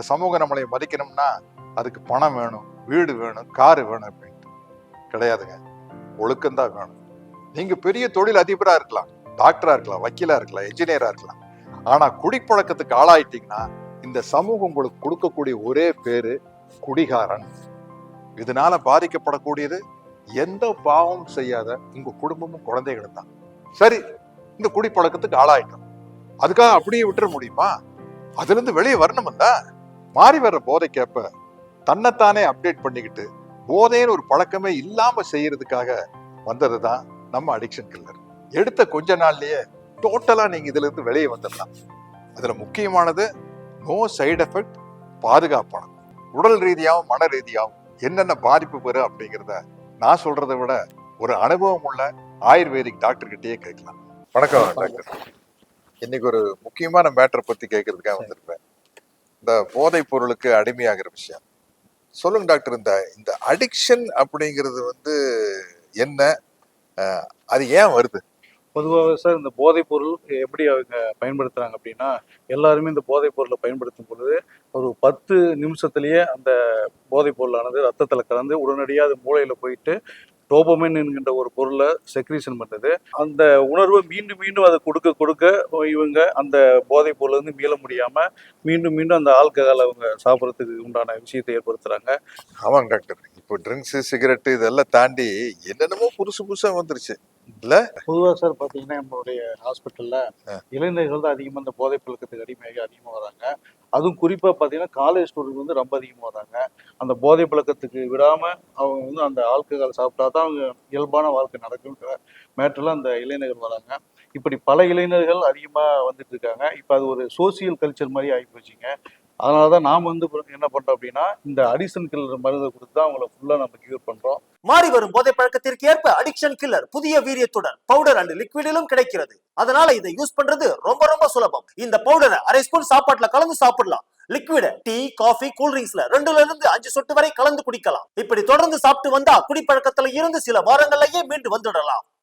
இந்த சமூகம் நம்மளை மதிக்கணும்னா அதுக்கு பணம் வேணும் வீடு வேணும் காரு வேணும் அப்படின்ட்டு. கிடையாதுங்க. ஒழுக்கம்தான் வேணும். நீங்க பெரிய தொழில் அதிபரா இருக்கலாம் டாக்டரா இருக்கலாம் வக்கீலா இருக்கலாம் என்ஜினியரா இருக்கலாம். ஆனா குடிப்பழக்கத்துக்கு ஆளாயிட்டீங்கன்னா இந்த சமூகம் உங்களுக்கு கொடுக்கக்கூடிய ஒரே பேரு குடிகாரன். இதனால பாதிக்கப்படக்கூடியது எந்த பாவமும் செய்யாத உங்க குடும்பமும் குழந்தைகளும் தான். சரி இந்த குடிப்பழக்கத்துக்கு ஆளாயிட்டோம். அதுக்காக அப்படியே விட்டுற முடியுமா? அதுல இருந்து வெளியே வரணும்ல மாறி வர்ற போதைக்கேப்ப தன்னைத்தானே அப்டேட் பண்ணிக்கிட்டு போதைன்னு ஒரு பழக்கமே இல்லாம செய்யறதுக்காக வந்ததுதான் நம்ம அடிக்ஷன் கில்லர் எடுத்த கொஞ்ச நாள்லயே டோட்டலா நீங்க இதுல இருந்து வெளியே வந்துடலாம். அதுல முக்கியமானது நோ சைடு எஃபெக்ட் பாதுகாப்பான உடல் ரீதியாகவும் மன ரீதியாகவும் என்னென்ன பாதிப்பு பெறும் அப்படிங்கிறத நான் சொல்றதை விட ஒரு அனுபவம் உள்ள ஆயுர்வேதிக் டாக்டர் கிட்டயே கேட்கலாம். வணக்கம் டாக்டர் இன்னைக்கு ஒரு முக்கியமான மேட்டரை பத்தி கேட்கறதுக்காக வந்திருப்பேன். இந்த போதைப் பொருளுக்கு அடிமையாகிற விஷயம். சொல்லுங்க டாக்டர். இந்த இந்த அடிக்ஷன் அப்படிங்கிறது வந்து என்ன? அது ஏன் வருது? பொதுவாக சார் இந்த போதைப் பொருள் எப்படி அவங்க பயன்படுத்துறாங்க அப்படின்னா எல்லாருமே இந்த போதைப் பொருளை பயன்படுத்தும் பொழுது ஒரு பத்து நிமிஷத்துலேயே அந்த போதைப் பொருளானது ரத்தத்தில் கலந்து உடனடியாக அது மூளையில் போயிட்டு டோபமின் என்கின்ற ஒரு பொருளை செக்ரீஷன் பண்ணுது அந்த உணர்வை மீண்டும் மீண்டும் அதை கொடுக்க கொடுக்க இவங்க அந்த போதைப் பொருள்லேருந்து மீள முடியாம மீண்டும் மீண்டும் அந்த ஆல்கஹால் அவங்க சாப்பிட்றதுக்கு உண்டான விஷயத்தை ஏற்படுத்துறாங்க. ஆமாங்க டாக்டர். இப்போ ட்ரிங்க்ஸு சிகரெட்டு இதெல்லாம் தாண்டி என்னென்னமோ புதுசு புதுசாக வந்துருச்சு. பொதுவாக சார் பார்த்தீங்கன்னா நம்மளுடைய ஹாஸ்பிட்டலில். இளைஞர்கள் தான் அதிகமாக இந்த போதைப் பழக்கத்துக்கு அடிமையாகி அதிகமாக வராங்க. அதுவும் குறிப்பாக பார்த்தீங்கன்னா காலேஜ் ஸ்டூடெண்ட் வந்து ரொம்ப அதிகமாக வராங்க. அந்த போதைப் பழக்கத்துக்கு விடாமல் அவங்க வந்து அந்த ஆல்கஹால் சாப்பிட்டா தான் அவங்க இயல்பான வாழ்க்கை நடக்குன்ற மேட்டரில் அந்த இளைஞர்கள் வராங்க. இப்படி பல இளைஞர்கள் அதிகமாக வந்துட்டு இருக்காங்க. இப்போ அது ஒரு சோசியல் கல்ச்சர் மாதிரி ஆகி போச்சுங்க. அதனால தான் நாம் வந்து என்ன பண்ணுறோம் அப்படின்னா இந்த அடிசன் கில்லர் மருந்தை கொடுத்து தான் அவங்கள ஃபுல்லாக நம்ம கியூர் பண்ணுறோம் மாறி வரும் போதை பழக்கத்திற்கு ஏற்ப அடிக்ஷன் கில்லர் புதிய வீரியத்துடன் பவுடர் அண்ட் லிக்விடிலும் கிடைக்கிறது. அதனால இதை யூஸ் பண்றது ரொம்ப ரொம்ப சுலபம். இந்த பவுடரை அரை ஸ்பூன் சாப்பாட்டுல கலந்து சாப்பிடலாம். லிக்விட டீ காஃபி கூல் ட்ரிங்க்ஸ்ல ரெண்டுல இருந்து அஞ்சு சொட்டு வரை கலந்து குடிக்கலாம். இப்படி தொடர்ந்து சாப்பிட்டு வந்தா குடிப்பழக்கத்துல இருந்து சில வாரங்களையே மீண்டு வந்துடலாம்.